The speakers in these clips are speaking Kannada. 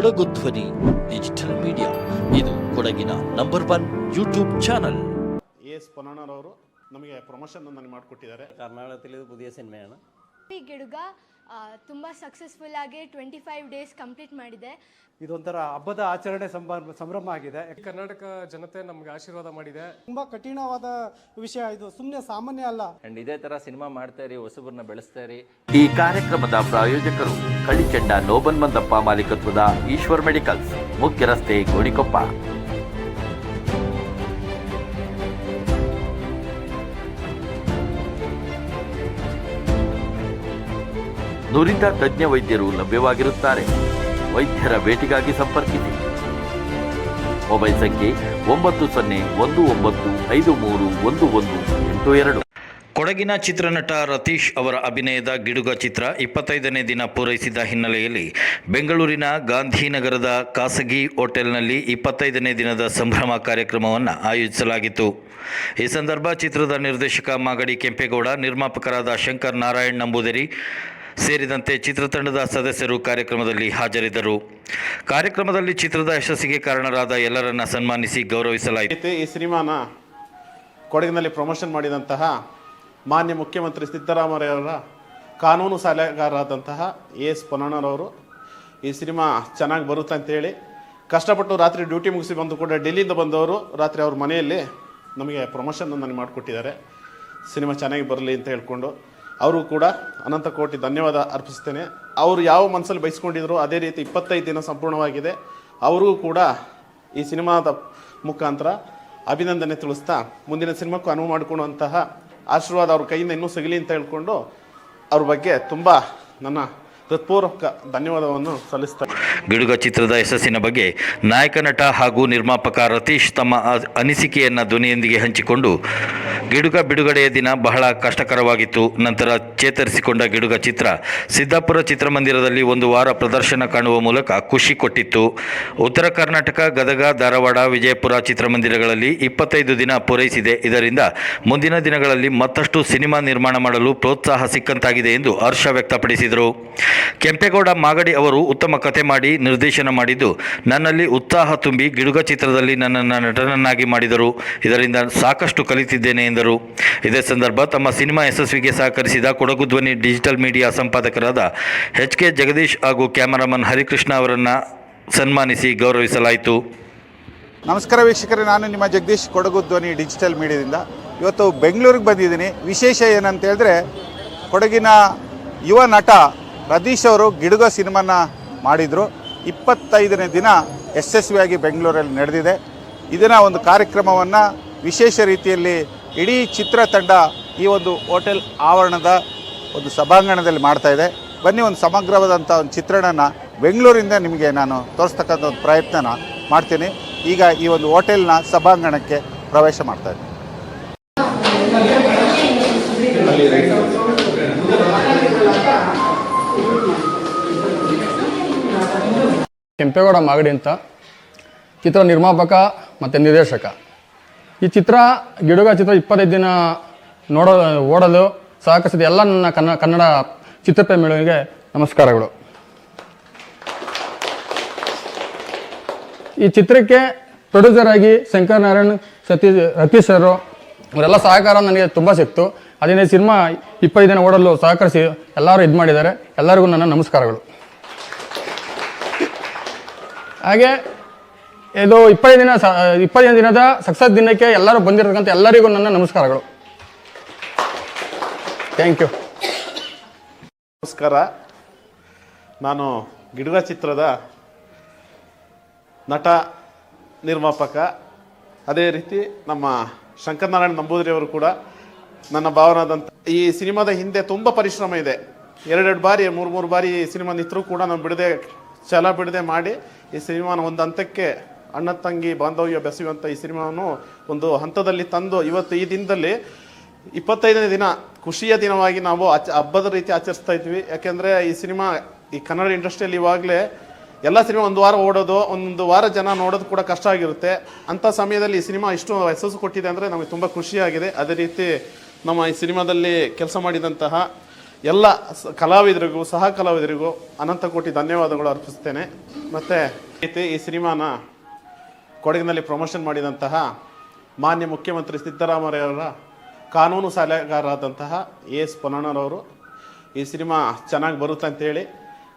ಕೊಡಗು ಧ್ವನಿ ಡಿಜಿಟಲ್ ಮೀಡಿಯಾ ಇದು ಕೊಡಗಿನ number one YouTube channel A S ಪೊನ್ನಣ್ಣರವರು ನಮಗೆ ಪ್ರಮೋಷನ್ ನನಗೆ ಮಾಡಿಕೊಟ್ಟಿದ್ದಾರೆ കർണാടകത്തിൽ ഇത് പുതിയ സിനിമയാണ് ಈ ಗಿಡುಗ ತುಂಬ ಸಕ್ಸಸ್ಫುಲ್ ಆಗಿ ಟ್ವೆಂಟಿ ಫೈವ್ ಡೇಸ್ ಕಂಪ್ಲೀಟ್ ಮಾಡಿದೆ. ಇದೊಂಥರ ಹಬ್ಬದ ಆಚರಣೆ ಸಂಭ್ರಮ ಸಂಭ್ರಮ ಆಗಿದೆ. ಕರ್ನಾಟಕ ಜನತೆ ನಮ್ಗೆ ಆಶೀರ್ವಾದ ಮಾಡಿದೆ. ತುಂಬಾ ಕಠಿಣವಾದ ವಿಷಯ ಇದು ಸುಮ್ಮನೆ ಸಾಮಾನ್ಯ ಅಲ್ಲ. ಅಂಡ್ ಇದೇ ತರ ಸಿನಿಮಾ ಮಾಡ್ತಾ ಇರಿ ಹೊಸಬರನ್ನ ಬೆಳೆಸ್ತಾ ಇರಿ. ಈ ಕಾರ್ಯಕ್ರಮದ ಪ್ರಾಯೋಜಕರು ಕಳಿಚಂಡ ನೋಬನ್ ಮಂದಪ್ಪ ಮಾಲೀಕತ್ವದ ಈಶ್ವರ್ ಮೆಡಿಕಲ್ಸ್ ಮುಖ್ಯ ರಸ್ತೆ ಗೋಣಿಕೊಪ್ಪ. ನುರಿತ ತಜ್ಞ ವೈದ್ಯರು ಲಭ್ಯವಾಗಿರುತ್ತಾರೆ. ವೈದ್ಯರ ಭೇಟಿಗಾಗಿ ಸಂಪರ್ಕಿಸಿ. ಮೊಬೈಲ್ ಸಂಖ್ಯೆ ಒಂಬತ್ತು ಸೊನ್ನೆ ಒಂದು ಒಂಬತ್ತು ಐದು ಮೂರು ಒಂದು ಒಂದು ಎಂಟು ಎರಡು. ಕೊಡಗಿನ ಚಿತ್ರನಟ ರತೀಶ್ ಅವರ ಅಭಿನಯದ ಗಿಡುಗ ಚಿತ್ರ ಇಪ್ಪತ್ತೈದನೇ ದಿನ ಪೂರೈಸಿದ ಹಿನ್ನೆಲೆಯಲ್ಲಿ ಬೆಂಗಳೂರಿನ ಗಾಂಧಿನಗರದ ಖಾಸಗಿ ಹೋಟೆಲ್ನಲ್ಲಿ ಇಪ್ಪತ್ತೈದನೇ ದಿನದ ಸಂಭ್ರಮ ಕಾರ್ಯಕ್ರಮವನ್ನು ಆಯೋಜಿಸಲಾಗಿತ್ತು. ಈ ಸಂದರ್ಭ ಚಿತ್ರದ ನಿರ್ದೇಶಕ ಮಾಗಡಿ ಕೆಂಪೇಗೌಡ, ನಿರ್ಮಾಪಕರಾದ ಶಂಕರ್ ನಾರಾಯಣ್ ನಂಬೂದರಿ ಸೇರಿದಂತೆ ಚಿತ್ರತಂಡದ ಸದಸ್ಯರು ಕಾರ್ಯಕ್ರಮದಲ್ಲಿ ಹಾಜರಿದ್ದರು. ಕಾರ್ಯಕ್ರಮದಲ್ಲಿ ಚಿತ್ರದ ಯಶಸ್ಸಿಗೆ ಕಾರಣರಾದ ಎಲ್ಲರನ್ನ ಸನ್ಮಾನಿಸಿ ಗೌರವಿಸಲಾಯಿತು. ಈ ಸಿನಿಮಾನ ಕೊಡಗಿನಲ್ಲಿ ಪ್ರಮೋಷನ್ ಮಾಡಿದಂತಹ ಮಾನ್ಯ ಮುಖ್ಯಮಂತ್ರಿ ಸಿದ್ದರಾಮಯ್ಯವರ ಕಾನೂನು ಸಲಹೆಗಾರರಾದಂತಹ ಎ ಎಸ್ ಪೊನ್ನಣ್ಣರವರು ಈ ಸಿನಿಮಾ ಚೆನ್ನಾಗಿ ಬರುತ್ತೆ ಅಂತೇಳಿ ಕಷ್ಟಪಟ್ಟು ರಾತ್ರಿ ಡ್ಯೂಟಿ ಮುಗಿಸಿ ಬಂದು ಕೂಡ ಡೆಲ್ಲಿಯಿಂದ ಬಂದವರು, ರಾತ್ರಿ ಅವ್ರ ಮನೆಯಲ್ಲಿ ನಮಗೆ ಪ್ರಮೋಷನ್ ನನಗೆ ಮಾಡಿಕೊಟ್ಟಿದ್ದಾರೆ. ಸಿನಿಮಾ ಚೆನ್ನಾಗಿ ಬರಲಿ ಅಂತ ಹೇಳ್ಕೊಂಡು ಅವರು ಕೂಡ ಅನಂತ ಕೋಟಿ ಧನ್ಯವಾದ ಅರ್ಪಿಸ್ತೇನೆ. ಅವರು ಯಾವ ಮನಸ್ಸಲ್ಲಿ ಬಯಸ್ಕೊಂಡಿದ್ರು ಅದೇ ರೀತಿ ಇಪ್ಪತ್ತೈದು ದಿನ ಸಂಪೂರ್ಣವಾಗಿದೆ. ಅವರೂ ಕೂಡ ಈ ಸಿನಿಮಾದ ಮುಖಾಂತರ ಅಭಿನಂದನೆ ತಿಳಿಸ್ತಾ ಮುಂದಿನ ಸಿನಿಮಾಕ್ಕೂ ಅನುವು ಮಾಡಿಕೊಡುವಂತಹ ಆಶೀರ್ವಾದ ಅವ್ರ ಕೈಯಿಂದ ಇನ್ನೂ ಸಿಗಲಿ ಅಂತ ಹೇಳ್ಕೊಂಡು ಅವ್ರ ಬಗ್ಗೆ ತುಂಬ ನನ್ನ ಹೃತ್ಪೂರ್ವಕ ಧನ್ಯವಾದವನ್ನು ಸಲ್ಲಿಸ್ತಾರೆ ಗಿಡುಗ ಚಿತ್ರದ ಯಶಸ್ಸಿನ ಬಗ್ಗೆ ನಾಯಕ ನಟ ಹಾಗೂ ನಿರ್ಮಾಪಕ ರತೀಶ್ ತಮ್ಮ ಅನಿಸಿಕೆಯನ್ನ ಧ್ವನಿಯೊಂದಿಗೆ ಹಂಚಿಕೊಂಡು ಗಿಡುಗ ಬಿಡುಗಡೆಯ ದಿನ ಬಹಳ ಕಷ್ಟಕರವಾಗಿತ್ತು. ನಂತರ ಚೇತರಿಸಿಕೊಂಡ ಗಿಡುಗ ಚಿತ್ರ ಸಿದ್ದಾಪುರ ಚಿತ್ರಮಂದಿರದಲ್ಲಿ ಒಂದು ವಾರ ಪ್ರದರ್ಶನ ಕಾಣುವ ಮೂಲಕ ಖುಷಿ ಕೊಟ್ಟಿತ್ತು. ಉತ್ತರ ಕರ್ನಾಟಕ, ಗದಗ, ಧಾರವಾಡ, ವಿಜಯಪುರ ಚಿತ್ರಮಂದಿರಗಳಲ್ಲಿ ಇಪ್ಪತ್ತೈದು ದಿನ ಪೂರೈಸಿದೆ. ಇದರಿಂದ ಮುಂದಿನ ದಿನಗಳಲ್ಲಿ ಮತ್ತಷ್ಟು ಸಿನಿಮಾ ನಿರ್ಮಾಣ ಮಾಡಲು ಪ್ರೋತ್ಸಾಹ ಸಿಕ್ಕಂತಾಗಿದೆ ಎಂದು ಹರ್ಷ ವ್ಯಕ್ತಪಡಿಸಿದರು. ಕೆಂಪೇಗೌಡ ಮಾಗಡಿ ಅವರು ಉತ್ತಮ ಕತೆ ಮಾಡಿ ನಿರ್ದೇಶನ ಮಾಡಿದ್ದು, ನನ್ನಲ್ಲಿ ಉತ್ಸಾಹ ತುಂಬಿ ಗಿಡುಗ ಚಿತ್ರದಲ್ಲಿ ನನ್ನನ್ನು ನಟನನ್ನಾಗಿ ಮಾಡಿದರು. ಇದರಿಂದ ಸಾಕಷ್ಟು ಕಲಿತಿದ್ದೇನೆ ಎಂದರು. ಇದೇ ಸಂದರ್ಭ ತಮ್ಮ ಸಿನಿಮಾ ಯಶಸ್ವಿಗೆ ಸಹಕರಿಸಿದ ಕೊಡಗು ಧ್ವನಿ ಡಿಜಿಟಲ್ ಮೀಡಿಯಾ ಸಂಪಾದಕರಾದ ಎಚ್ ಕೆ ಜಗದೀಶ್ ಹಾಗೂ ಕ್ಯಾಮರಾಮನ್ ಹರಿಕೃಷ್ಣ ಅವರನ್ನು ಸನ್ಮಾನಿಸಿ ಗೌರವಿಸಲಾಯಿತು. ನಮಸ್ಕಾರ ವೀಕ್ಷಕರೇ, ನಾನು ನಿಮ್ಮ ಜಗದೀಶ್, ಕೊಡಗು ಧ್ವನಿ ಡಿಜಿಟಲ್ ಮೀಡಿಯಾದಿಂದ. ಇವತ್ತು ಬೆಂಗಳೂರಿಗೆ ಬಂದಿದ್ದೀನಿ. ವಿಶೇಷ ಏನಂತ ಹೇಳಿದ್ರೆ, ಕೊಡಗಿನ ಯುವ ನಟ ರತೀಶ್ ಅವರು ಗಿಡುಗ ಸಿನಿಮಾನ ಮಾಡಿದರು. ಇಪ್ಪತ್ತೈದನೇ ದಿನ ಯಶಸ್ವಿಯಾಗಿ ಬೆಂಗಳೂರಲ್ಲಿ ನಡೆದಿದೆ. ಇದನ್ನು ಒಂದು ಕಾರ್ಯಕ್ರಮವನ್ನು ವಿಶೇಷ ರೀತಿಯಲ್ಲಿ ಇಡೀ ಚಿತ್ರತಂಡ ಈ ಒಂದು ಹೋಟೆಲ್ ಆವರಣದ ಒಂದು ಸಭಾಂಗಣದಲ್ಲಿ ಮಾಡ್ತಾ ಇದೆ. ಬನ್ನಿ ಒಂದು ಸಮಗ್ರವಾದಂಥ ಒಂದು ಚಿತ್ರಣನ ಬೆಂಗಳೂರಿಂದ ನಿಮಗೆ ನಾನು ತೋರಿಸ್ತಕ್ಕಂಥ ಒಂದು ಪ್ರಯತ್ನನ ಮಾಡ್ತೀನಿ. ಈಗ ಈ ಒಂದು ಹೋಟೆಲ್ನ ಸಭಾಂಗಣಕ್ಕೆ ಪ್ರವೇಶ ಮಾಡ್ತಾ ಇದ್ದೀನಿ. ಕೆಂಪೇಗೌಡ ಮಾಗಡಿ ಅಂತ ಚಿತ್ರ ನಿರ್ಮಾಪಕ ಮತ್ತು ನಿರ್ದೇಶಕ. ಈ ಚಿತ್ರ, ಗಿಡುಗ ಚಿತ್ರ ಇಪ್ಪತ್ತೈದು ದಿನ ನೋಡೋ, ಓಡಲು ಸಹಕರಿಸಿದ ಎಲ್ಲ ನನ್ನ ಕನ್ನ, ಕನ್ನಡ ಚಿತ್ರಪ್ರೇಮಿಗಳಿಗೆ ನಮಸ್ಕಾರಗಳು. ಈ ಚಿತ್ರಕ್ಕೆ ಪ್ರೊಡ್ಯೂಸರ್ ಆಗಿ ಶಂಕರ್ ನಾರಾಯಣ್, ಸತೀಶ್, ರತೀಶ್ ಸರ್, ಅವರೆಲ್ಲ ಸಹಕಾರ ನನಗೆ ತುಂಬ ಸಿಕ್ತು. ಅದರಿಂದ ಸಿನಿಮಾ ಇಪ್ಪತ್ತು ದಿನ ಓಡಲು ಸಹಕರಿಸಿ ಎಲ್ಲರೂ ಇದು ಮಾಡಿದ್ದಾರೆ. ಎಲ್ಲರಿಗೂ ನನ್ನ ನಮಸ್ಕಾರಗಳು. ಹಾಗೆ ಇದು ಇಪ್ಪತ್ತೈದು ದಿನ ಇಪ್ಪತ್ತೈದು ದಿನದ ಸಕ್ಸಸ್ ದಿನಕ್ಕೆ ಎಲ್ಲರೂ ಬಂದಿರತಕ್ಕಂಥ ಎಲ್ಲರಿಗೂ ನನ್ನ ನಮಸ್ಕಾರಗಳು. ಥ್ಯಾಂಕ್ ಯು ನಮಸ್ಕಾರ. ನಾನು ಗಿಡದ ಚಿತ್ರದ ನಟ, ನಿರ್ಮಾಪಕ, ಅದೇ ರೀತಿ ನಮ್ಮ ಶಂಕರನಾರಾಯಣ ನಂಬೂದರಿಯವರು ಕೂಡ ನನ್ನ ಭಾವನಾದಂಥ ಈ ಸಿನಿಮಾದ ಹಿಂದೆ ತುಂಬ ಪರಿಶ್ರಮ ಇದೆ. ಎರಡೆರಡು ಬಾರಿ, ಮೂರು ಮೂರು ಬಾರಿ ಈ ಸಿನಿಮಾ ನಿಂತರೂ ಕೂಡ ನಾನು ಬಿಡದೆ, ಛಲ ಬಿಡದೆ ಮಾಡಿ ಈ ಸಿನಿಮಾನ ಒಂದು ಹಂತಕ್ಕೆ ಅಣ್ಣ ತಂಗಿ ಬಾಂಧವ್ಯ ಬೆಸೆಯುವಂಥ ಈ ಸಿನಿಮಾವನ್ನು ಒಂದು ಹಂತದಲ್ಲಿ ತಂದು ಇವತ್ತು ಈ ದಿನದಲ್ಲಿ ಇಪ್ಪತ್ತೈದನೇ ದಿನ ಖುಷಿಯ ದಿನವಾಗಿ ನಾವು ಆಚ, ಹಬ್ಬದ ರೀತಿ ಆಚರಿಸ್ತಾ ಇದ್ವಿ. ಯಾಕೆಂದರೆ ಈ ಸಿನಿಮಾ ಈ ಕನ್ನಡ ಇಂಡಸ್ಟ್ರಿಯಲ್ಲಿ ಇವಾಗಲೇ ಎಲ್ಲ ಸಿನಿಮಾ ಒಂದು ವಾರ ಓಡೋದು ಒಂದು ವಾರ ಜನ ನೋಡೋದು ಕೂಡ ಕಷ್ಟ ಆಗಿರುತ್ತೆ. ಅಂಥ ಸಮಯದಲ್ಲಿ ಈ ಸಿನಿಮಾ ಇಷ್ಟು ಯಶಸ್ಸು ಕೊಟ್ಟಿದೆ ಅಂದರೆ ನಮಗೆ ತುಂಬ ಖುಷಿಯಾಗಿದೆ. ಅದೇ ರೀತಿ ನಮ್ಮ ಈ ಸಿನಿಮಾದಲ್ಲಿ ಕೆಲಸ ಮಾಡಿದಂತಹ ಎಲ್ಲ ಕಲಾವಿದರಿಗೂ ಸಹ ಕಲಾವಿದರಿಗೂ ಅನಂತ ಕೋಟಿ ಧನ್ಯವಾದಗಳು ಅರ್ಪಿಸ್ತೇನೆ. ಮತ್ತು ಈ ಸಿನಿಮಾನ ಕೊಡಗಿನಲ್ಲಿ ಪ್ರಮೋಷನ್ ಮಾಡಿದಂತಹ ಮಾನ್ಯ ಮುಖ್ಯಮಂತ್ರಿ ಸಿದ್ದರಾಮಯ್ಯವರ ಕಾನೂನು ಸಲಹೆಗಾರರಾದಂತಹ ಎ ಎಸ್ ಪೊನ್ನಣ್ಣರವರು ಈ ಸಿನಿಮಾ ಚೆನ್ನಾಗಿ ಬರುತ್ತೆ ಅಂತೇಳಿ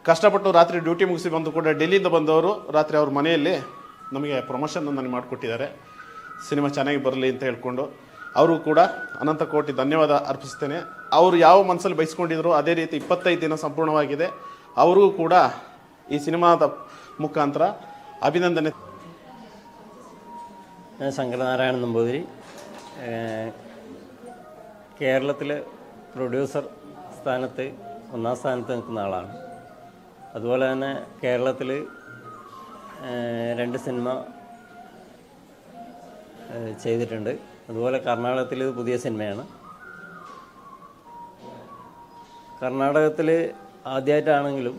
ಕಷ್ಟಪಟ್ಟು ರಾತ್ರಿ ಡ್ಯೂಟಿ ಮುಗಿಸಿ ಬಂದು ಕೂಡ ಡೆಲ್ಲಿಯಿಂದ ಬಂದವರು, ರಾತ್ರಿ ಅವ್ರ ಮನೆಯಲ್ಲಿ ನಮಗೆ ಪ್ರಮೋಷನ್ ನನಗೆ ಮಾಡಿಕೊಟ್ಟಿದ್ದಾರೆ. ಸಿನಿಮಾ ಚೆನ್ನಾಗಿ ಬರಲಿ ಅಂತ ಹೇಳ್ಕೊಂಡು ಅವರು ಕೂಡ ಅನಂತ ಕೋಟಿ ಧನ್ಯವಾದ ಅರ್ಪಿಸ್ತೇನೆ. ಅವರು ಯಾವ ಮನಸ್ಸಲ್ಲಿ ಬಯಸ್ಕೊಂಡಿದ್ರು ಅದೇ ರೀತಿ ಇಪ್ಪತ್ತೈದು ದಿನ ಸಂಪೂರ್ಣವಾಗಿದೆ. ಅವರಿಗೂ ಕೂಡ ಈ ಸಿನಿಮಾದ ಮುಖಾಂತರ ಅಭಿನಂದನೆ. ഞാൻ ശങ്കരനാരായണൻ നമ്പൂതിരി. കേരളത്തിൽ പ്രൊഡ്യൂസർ സ്ഥാനത്ത് ഒന്നാം സ്ഥാനത്ത് നിൽക്കുന്ന ആളാണ്. അതുപോലെ തന്നെ കേരളത്തിൽ രണ്ട് സിനിമ ചെയ്തിട്ടുണ്ട്. അതുപോലെ കർണാടകത്തിൽ പുതിയ സിനിമയാണ്. കർണാടകത്തിൽ ആദ്യമായിട്ടാണെങ്കിലും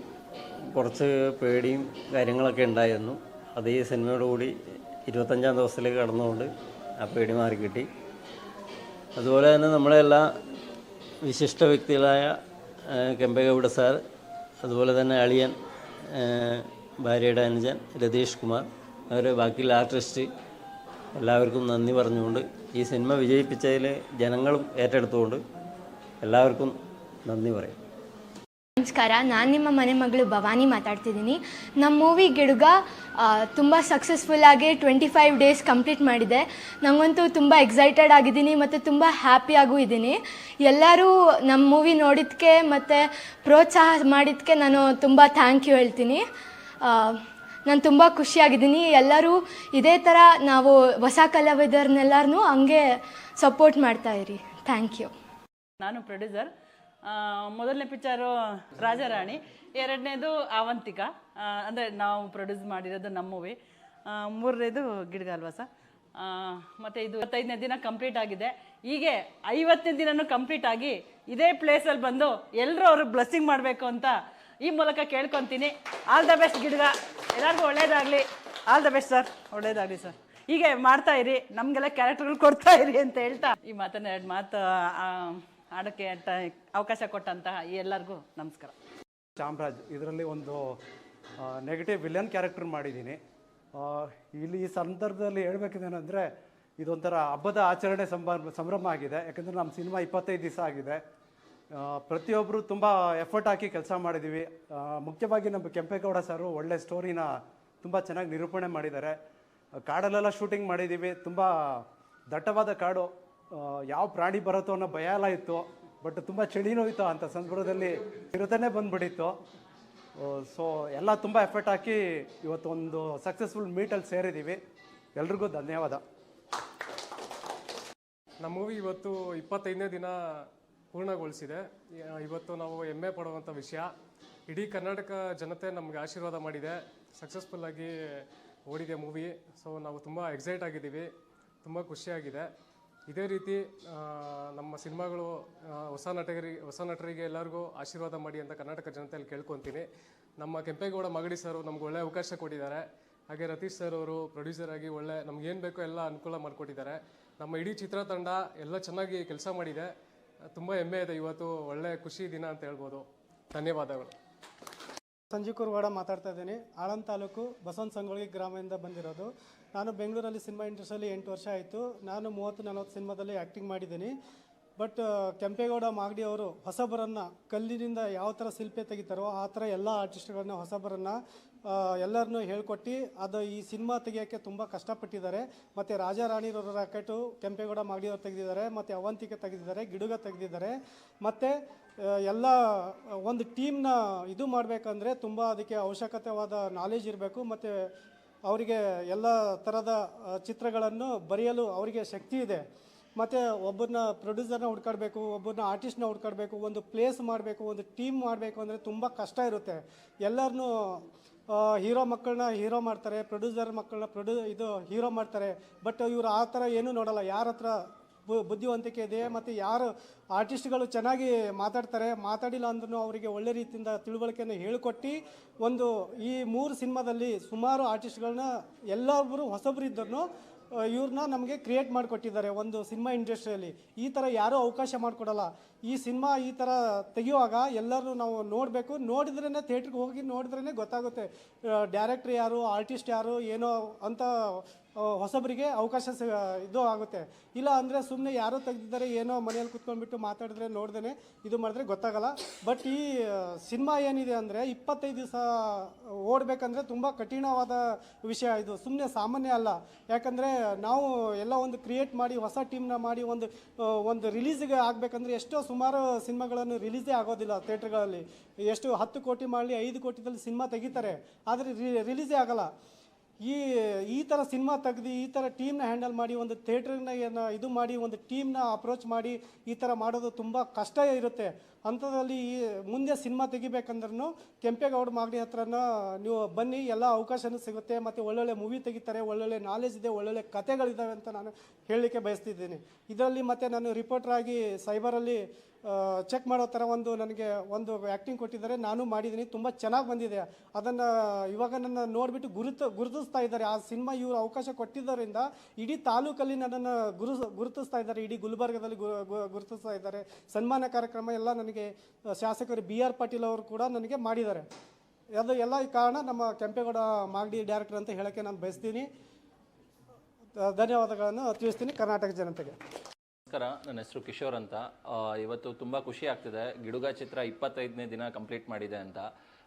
കുറച്ച് പേടിയും കാര്യങ്ങളൊക്കെ ഉണ്ടായിരുന്നു. അത് ഈ സിനിമയോടുകൂടി ഇരുപത്തഞ്ചാം ദിവസത്തിലേക്ക് കടന്നുകൊണ്ട് ആ പേടി മാറി കിട്ടി അതുപോലെ തന്നെ നമ്മളെ എല്ലാ വിശിഷ്ട വ്യക്തികളായ ആ, സാർ അതുപോലെ തന്നെ അളിയൻ ഭാര്യയുടെ അനുജൻ രതീഷ് കുമാർ അവർ ബാക്കിയുള്ള ആർട്ടിസ്റ്റ് എല്ലാവർക്കും നന്ദി പറഞ്ഞുകൊണ്ട് ഈ സിനിമ വിജയിപ്പിച്ചതിൽ ജനങ്ങളും ഏറ്റെടുത്തുകൊണ്ട് എല്ലാവർക്കും നന്ദി പറയും. ನಮಸ್ಕಾರ, ನಾನು ನಿಮ್ಮ ಮನೆ ಮಗಳು ಭವಾನಿ ಮಾತಾಡ್ತಿದ್ದೀನಿ. ನಮ್ಮ ಮೂವಿ ಗಿಡುಗ ತುಂಬ ಸಕ್ಸಸ್ಫುಲ್ಲಾಗಿ ಟ್ವೆಂಟಿ ಫೈವ್ ಡೇಸ್ ಕಂಪ್ಲೀಟ್ ಮಾಡಿದೆ. ನನಗಂತೂ ತುಂಬ ಎಕ್ಸೈಟೆಡ್ ಆಗಿದ್ದೀನಿ ಮತ್ತು ತುಂಬ ಹ್ಯಾಪಿಯಾಗೂ ಇದ್ದೀನಿ. ಎಲ್ಲರೂ ನಮ್ಮ ಮೂವಿ ನೋಡಿದ್ದಕ್ಕೆ ಮತ್ತು ಪ್ರೋತ್ಸಾಹ ಮಾಡಿದ್ದಕ್ಕೆ ನಾನು ತುಂಬ ಥ್ಯಾಂಕ್ ಯು ಹೇಳ್ತೀನಿ. ನಾನು ತುಂಬ ಖುಷಿಯಾಗಿದ್ದೀನಿ. ಎಲ್ಲರೂ ಇದೇ ಥರ ನಾವು ಹೊಸ ಕಲಾವಿದರನ್ನೆಲ್ಲರನ್ನೂ ಹಂಗೆ ಸಪೋರ್ಟ್ ಮಾಡ್ತಾಯಿರಿ ಥ್ಯಾಂಕ್ ಯು ನಾನು ಪ್ರೊಡ್ಯೂಸರ್ ಮೊದಲನೇ ಪಿಕ್ಚರು ರಾಜಾರಾಣಿ, ಎರಡನೇದು ಅವಂತಿಕ ಅಂದರೆ ನಾವು ಪ್ರೊಡ್ಯೂಸ್ ಮಾಡಿರೋದು ನಮ್ಮ ಮೂವಿ ಮೂರನೇದು ಗಿಡಗಾಲ್ವಾಸ ಮತ್ತು ಇದು ಇಪ್ಪತ್ತೈದನೇ ದಿನ ಕಂಪ್ಲೀಟ್ ಆಗಿದೆ. ಹೀಗೆ ಐವತ್ತನೇ ದಿನನೂ ಕಂಪ್ಲೀಟ್ ಆಗಿ ಇದೇ ಪ್ಲೇಸಲ್ಲಿ ಬಂದು ಎಲ್ಲರೂ ಅವ್ರಿಗೆ ಬ್ಲೆಸ್ಸಿಂಗ್ ಮಾಡಬೇಕು ಅಂತ ಈ ಮೂಲಕ ಕೇಳ್ಕೊತೀನಿ. All the best ಗಿಡಗ. ಎಲ್ಲರಿಗೂ ಒಳ್ಳೇದಾಗಲಿ. All the best sir. ಒಳ್ಳೇದಾಗಲಿ ಸರ್. ಹೀಗೆ ಮಾಡ್ತಾ ಇರಿ. ನಮಗೆಲ್ಲ ಕ್ಯಾರೆಕ್ಟರ್ಗಳು ಕೊಡ್ತಾ ಇರಿ ಅಂತ ಹೇಳ್ತಾ. ಈ ಮಾತನ್ನ ಎರಡು ಮಾತು ಆಡೋಕ್ಕೆ ಅವಕಾಶ ಕೊಟ್ಟಂತಹ ಎಲ್ಲರಿಗೂ ನಮಸ್ಕಾರ. ಚಾಮರಾಜ್, ಇದರಲ್ಲಿ ಒಂದು ನೆಗೆಟಿವ್ ವಿಲನ್ ಕ್ಯಾರೆಕ್ಟರ್ ಮಾಡಿದ್ದೀನಿ. ಇಲ್ಲಿ ಈ ಸಂದರ್ಭದಲ್ಲಿ ಹೇಳ್ಬೇಕಿದೇನೆಂದರೆ, ಇದೊಂಥರ ಹಬ್ಬದ ಆಚರಣೆ ಸಂಭ್ರಮ ಸಂಭ್ರಮ ಆಗಿದೆ. ಯಾಕಂದರೆ ನಮ್ಮ ಸಿನಿಮಾ ಇಪ್ಪತ್ತೈದು ದಿವಸ ಆಗಿದೆ. ಪ್ರತಿಯೊಬ್ಬರು ತುಂಬ ಎಫರ್ಟ್ ಹಾಕಿ ಕೆಲಸ ಮಾಡಿದ್ದೀವಿ ಮುಖ್ಯವಾಗಿ ನಮ್ಮ ಕೆಂಪೇಗೌಡ ಸರು ಒಳ್ಳೆ ಸ್ಟೋರಿನ ತುಂಬ ಚೆನ್ನಾಗಿ ನಿರೂಪಣೆ ಮಾಡಿದ್ದಾರೆ. ಕಾಡಲ್ಲೆಲ್ಲ ಶೂಟಿಂಗ್ ಮಾಡಿದ್ದೀವಿ ತುಂಬ ದಟ್ಟವಾದ ಕಾಡು. ಯಾವ ಪ್ರಾಣಿ ಬರುತ್ತೋ ಅನ್ನೋ ಭಯ ಎಲ್ಲ ಇತ್ತು. ಬಟ್ ತುಂಬ ಚಳಿನೂ ಇತ್ತು ಅಂಥ ಸಂದರ್ಭದಲ್ಲಿ ಚಿರತೆನೇ ಬಂದ್ಬಿಟ್ಟಿತ್ತು. ಸೊ ಎಲ್ಲ ತುಂಬ ಎಫರ್ಟ್ ಹಾಕಿ ಇವತ್ತು ಒಂದು ಸಕ್ಸಸ್ಫುಲ್ ಮೀಟಲ್ಲಿ ಸೇರಿದ್ದೀವಿ ಎಲ್ರಿಗೂ ಧನ್ಯವಾದ. ನಮ್ಮ ಮೂವಿ ಇವತ್ತು ಇಪ್ಪತ್ತೈದನೇ ದಿನ ಪೂರ್ಣಗೊಳಿಸಿದೆ. ಇವತ್ತು ನಾವು ಹೆಮ್ಮೆ ಪಡುವಂಥ ವಿಷಯ. ಇಡೀ ಕರ್ನಾಟಕ ಜನತೆ ನಮಗೆ ಆಶೀರ್ವಾದ ಮಾಡಿದೆ. ಸಕ್ಸಸ್ಫುಲ್ಲಾಗಿ ಓಡಿದೆ ಮೂವಿ ಸೊ ನಾವು ತುಂಬ ಎಕ್ಸೈಟ್ ಆಗಿದ್ದೀವಿ. ತುಂಬ ಖುಷಿಯಾಗಿದೆ. ಇದೇ ರೀತಿ ನಮ್ಮ ಸಿನಿಮಾಗಳು ಹೊಸ ನಟಗರಿಗೆ ಹೊಸ ನಟರಿಗೆ ಎಲ್ಲರಿಗೂ ಆಶೀರ್ವಾದ ಮಾಡಿ ಅಂತ ಕರ್ನಾಟಕ ಜನತೆಯಲ್ಲಿ ಕೇಳ್ಕೊತೀನಿ. ನಮ್ಮ ಕೆಂಪೇಗೌಡ ಮಗಡಿ ಸರ್ ನಮ್ಗೆ ಒಳ್ಳೆ ಅವಕಾಶ ಕೊಟ್ಟಿದ್ದಾರೆ. ಹಾಗೆ ರತೀಶ್ ಸರ್ ಅವರು ಪ್ರೊಡ್ಯೂಸರ್ ಆಗಿ ಒಳ್ಳೆ ಏನು ಬೇಕೋ ಎಲ್ಲ ಅನುಕೂಲ ಮಾಡಿಕೊಟ್ಟಿದ್ದಾರೆ. ನಮ್ಮ ಇಡೀ ಚಿತ್ರತಂಡ ಎಲ್ಲ ಚೆನ್ನಾಗಿ ಕೆಲಸ ಮಾಡಿದೆ. ತುಂಬ ಹೆಮ್ಮೆ ಇದೆ ಇವತ್ತು, ಒಳ್ಳೆ ಖುಷಿ ದಿನ ಅಂತ ಹೇಳ್ಬೋದು. ಧನ್ಯವಾದಗಳು. ಸಂಜೀವ್ ಕುರ್ವಾಡ ಮಾತಾಡ್ತಾ ಇದ್ದೀನಿ. ಆಳಂದ ತಾಲೂಕು ಬಸವನ ಸಂಗೊಳ್ಳಿ ಗ್ರಾಮದಿಂದ ಬಂದಿರೋದು. ನಾನು ಬೆಂಗಳೂರಲ್ಲಿ ಸಿನಿಮಾ ಇಂಡಸ್ಟ್ರಿಯಲ್ಲಿ ಎಂಟು ವರ್ಷ ಆಯಿತು. ನಾನು ಮೂವತ್ತು ನಲವತ್ತು ಸಿನಿಮಾದಲ್ಲಿ ಆ್ಯಕ್ಟಿಂಗ್ ಮಾಡಿದ್ದೀನಿ. ಬಟ್ ಕೆಂಪೇಗೌಡ ಮಾಗಡಿ ಅವರು ಹೊಸಬರನ್ನು, ಕಲ್ಲಿನಿಂದ ಯಾವ ಥರ ಶಿಲ್ಪೆ ತೆಗಿತಾರೋ ಆ ಥರ ಎಲ್ಲ ಆರ್ಟಿಸ್ಟ್ಗಳನ್ನ ಹೊಸಬರನ್ನು ಎಲ್ಲರನ್ನೂ ಹೇಳ್ಕೊಟ್ಟು ಅದು ಈ ಸಿನಿಮಾ ತೆಗಿಯೋಕ್ಕೆ ತುಂಬ ಕಷ್ಟಪಟ್ಟಿದ್ದಾರೆ. ಮತ್ತು ರಾಜಾ ರಾಣಿರವರ ರಾಕೆಟು ಕೆಂಪೇಗೌಡ ಮಾಗಡಿಯವರು ತೆಗೆದಿದ್ದಾರೆ, ಮತ್ತು ಅವಂತಿಕೆ ತೆಗೆದಿದ್ದಾರೆ, ಗಿಡುಗ ತೆಗೆದಿದ್ದಾರೆ. ಮತ್ತು ಎಲ್ಲ, ಒಂದು ಟೀಮ್ನ ಇದು ಮಾಡಬೇಕಂದ್ರೆ ತುಂಬ ಅದಕ್ಕೆ ಅವಶ್ಯಕತೆವಾದ ನಾಲೆಜ್ ಇರಬೇಕು. ಮತ್ತು ಅವರಿಗೆ ಎಲ್ಲ ಥರದ ಚಿತ್ರಗಳನ್ನು ಬರೆಯಲು ಅವರಿಗೆ ಶಕ್ತಿ ಇದೆ. ಮತ್ತು ಒಬ್ಬರನ್ನ ಪ್ರೊಡ್ಯೂಸರ್ನ ಹುಡ್ಕಾಡಬೇಕು ಒಬ್ಬರನ್ನ ಆರ್ಟಿಸ್ಟ್ನ ಹುಡ್ಕಾಡಬೇಕು, ಒಂದು ಪ್ಲೇಸ್ ಮಾಡಬೇಕು, ಒಂದು ಟೀಮ್ ಮಾಡಬೇಕು ಅಂದರೆ ತುಂಬ ಕಷ್ಟ ಇರುತ್ತೆ. ಎಲ್ಲರನ್ನೂ ಹೀರೋ ಮಕ್ಕಳನ್ನ ಹೀರೋ ಮಾಡ್ತಾರೆ ಪ್ರೊಡ್ಯೂಸರ್ ಮಕ್ಕಳನ್ನ ಪ್ರೊಡ್ಯೂ ಇದು ಹೀರೋ ಮಾಡ್ತಾರೆ. ಬಟ್ ಇವರು ಆ ಥರ ಏನೂ ನೋಡಲ್ಲ. ಯಾರ ಹತ್ರ ಬುದ್ಧಿವಂತಿಕೆ ಇದೆ, ಮತ್ತು ಯಾರು ಆರ್ಟಿಸ್ಟ್ಗಳು ಚೆನ್ನಾಗಿ ಮಾತಾಡ್ತಾರೆ, ಮಾತಾಡಿಲ್ಲ ಅಂದ್ರೂ ಅವರಿಗೆ ಒಳ್ಳೆ ರೀತಿಯಿಂದ ತಿಳುವಳಿಕೆಯನ್ನು ಹೇಳಿಕೊಟ್ಟು ಒಂದು ಈ ಮೂರು ಸಿನಿಮಾದಲ್ಲಿ ಸುಮಾರು ಆರ್ಟಿಸ್ಟ್ಗಳನ್ನ ಎಲ್ಲೊಬ್ಬರು ಹೊಸಬ್ರು ಇದ್ದರೂ ಇವ್ರನ್ನ ನಮಗೆ ಕ್ರಿಯೇಟ್ ಮಾಡಿಕೊಟ್ಟಿದ್ದಾರೆ ಒಂದು ಸಿನಿಮಾ ಇಂಡಸ್ಟ್ರಿಯಲ್ಲಿ ಈ ಥರ ಯಾರೂ ಅವಕಾಶ ಮಾಡಿಕೊಡಲ್ಲ. ಈ ಸಿನಿಮಾ ಈ ಥರ ತೆಗೆಯುವಾಗ ಎಲ್ಲರೂ ನಾವು ನೋಡಬೇಕು. ನೋಡಿದ್ರೇ ಥಿಯೇಟ್ರಿಗೆ ಹೋಗಿ ನೋಡಿದ್ರೇ ಗೊತ್ತಾಗುತ್ತೆ. ಡೈರೆಕ್ಟ್ರ್ ಯಾರು ಆರ್ಟಿಸ್ಟ್ ಯಾರು, ಏನೋ ಅಂತ ಹೊಸಬರಿಗೆ ಅವಕಾಶ ಇದು ಆಗುತ್ತೆ. ಇಲ್ಲ ಅಂದರೆ ಸುಮ್ಮನೆ ಯಾರೋ ತೆಗೆದಿದ್ದಾರೆ, ಏನೋ ಮನೆಯಲ್ಲಿ ಕುತ್ಕೊಂಡ್ಬಿಟ್ಟು ಮಾತಾಡಿದ್ರೆ ನೋಡ್ದೇ ಇದು ಮಾಡಿದ್ರೆ ಗೊತ್ತಾಗಲ್ಲ. ಬಟ್ ಈ ಸಿನಿಮಾ ಏನಿದೆ ಅಂದರೆ ಇಪ್ಪತ್ತೈದು ದಿವಸ ಓಡಬೇಕಂದ್ರೆ ತುಂಬ ಕಠಿಣವಾದ ವಿಷಯ ಇದು. ಸುಮ್ಮನೆ ಸಾಮಾನ್ಯ ಅಲ್ಲ. ಯಾಕಂದರೆ ನಾವು ಎಲ್ಲ ಒಂದು ಕ್ರಿಯೇಟ್ ಮಾಡಿ, ಹೊಸ ಟೀಮ್ನ ಮಾಡಿ ಒಂದು ಒಂದು ರಿಲೀಸ್ಗೆ ಆಗಬೇಕಂದ್ರೆ ಎಷ್ಟೋ ಸುಮಾರು ಸಿನಿಮಾಗಳನ್ನು ರಿಲೀಸೇ ಆಗೋದಿಲ್ಲ ಥಿಯೇಟ್ರ್ಗಳಲ್ಲಿ ಎಷ್ಟು ಹತ್ತು ಕೋಟಿ ಮಾಡಲಿ, ಐದು ಕೋಟಿದಲ್ಲಿ ಸಿನಿಮಾ ತೆಗಿತಾರೆ. ಆದರೆ ರಿಲೀಸೇ ಆಗಲ್ಲ. ಈ ಈ ಥರ ಸಿನಿಮಾ ತೆಗೆದು ಈ ಥರ ಟೀಮ್ನ ಹ್ಯಾಂಡಲ್ ಮಾಡಿ, ಒಂದು ಥಿಯೇಟ್ರನ್ನ ಏನು ಇದು ಮಾಡಿ, ಒಂದು ಟೀಮ್ನ ಅಪ್ರೋಚ್ ಮಾಡಿ ಈ ಥರ ಮಾಡೋದು ತುಂಬ ಕಷ್ಟ ಇರುತ್ತೆ. ಅಂಥದ್ರಲ್ಲಿ ಈ ಮುಂದೆ ಸಿನಿಮಾ ತೆಗಿಬೇಕಂದ್ರೂ ಕೆಂಪೇಗೌಡ ಮಾಗಡಿ ಹತ್ರನ ನೀವು ಬನ್ನಿ, ಎಲ್ಲ ಅವಕಾಶನೂ ಸಿಗುತ್ತೆ. ಮತ್ತು ಒಳ್ಳೊಳ್ಳೆ ಮೂವಿ ತೆಗಿತಾರೆ, ಒಳ್ಳೊಳ್ಳೆ ನಾಲೆಜ್ ಇದೆ, ಒಳ್ಳೊಳ್ಳೆ ಕತೆಗಳಿದ್ದಾವೆ ಅಂತ ನಾನು ಹೇಳಲಿಕ್ಕೆ ಬಯಸ್ತಿದ್ದೀನಿ. ಇದರಲ್ಲಿ ಮತ್ತು ನಾನು ರಿಪೋರ್ಟರ್ ಆಗಿ ಸೈಬರಲ್ಲಿ ಚೆಕ್ ಮಾಡೋ ಥರ ಒಂದು ನನಗೆ ಒಂದು ಆ್ಯಕ್ಟಿಂಗ್ ಕೊಟ್ಟಿದ್ದಾರೆ. ನಾನು ಮಾಡಿದ್ದೀನಿ ತುಂಬ ಚೆನ್ನಾಗಿ ಬಂದಿದೆ. ಅದನ್ನು ಇವಾಗ ನನ್ನ ನೋಡಿಬಿಟ್ಟು ಗುರುತು, ಗುರುತಿಸ್ತಾ ಇದ್ದಾರೆ. ಆ ಸಿನಿಮಾ ಇವರು ಅವಕಾಶ ಕೊಟ್ಟಿದ್ದರಿಂದ ಇಡೀ ತಾಲೂಕಲ್ಲಿ ನನ್ನನ್ನು ಗುರು, ಗುರುತಿಸ್ತಾ ಇದ್ದಾರೆ. ಇಡೀ ಗುಲ್ಬರ್ಗದಲ್ಲಿ ಗುರುತಿಸ್ತಾ ಇದ್ದಾರೆ. ಸನ್ಮಾನ ಕಾರ್ಯಕ್ರಮ ಎಲ್ಲ ನನಗೆ, ಶಾಸಕರು ಬಿ ಆರ್ ಪಾಟೀಲ್ ಅವರು ಕೂಡ ನನಗೆ ಮಾಡಿದ್ದಾರೆ. ಅದು ಎಲ್ಲ ಕಾರಣ ನಮ್ಮ ಕೆಂಪೇಗೌಡ ಮಾಗಡಿ ಡೈರೆಕ್ಟರ್ ಅಂತ ಹೇಳೋಕ್ಕೆ ನಾನು ಬಯಸ್ತೀನಿ. ಧನ್ಯವಾದಗಳನ್ನು ತಿಳಿಸ್ತೀನಿ ಕರ್ನಾಟಕ ಜನತೆಗೆ. ನಮಸ್ಕಾರ, ನನ್ನ ಹೆಸರು ಕಿಶೋರ್ ಅಂತ. ಇವತ್ತು ತುಂಬ ಖುಷಿ ಆಗ್ತಿದೆ. ಗಿಡುಗ ಚಿತ್ರ ಇಪ್ಪತ್ತೈದನೇ ದಿನ ಕಂಪ್ಲೀಟ್ ಮಾಡಿದೆ ಅಂತ.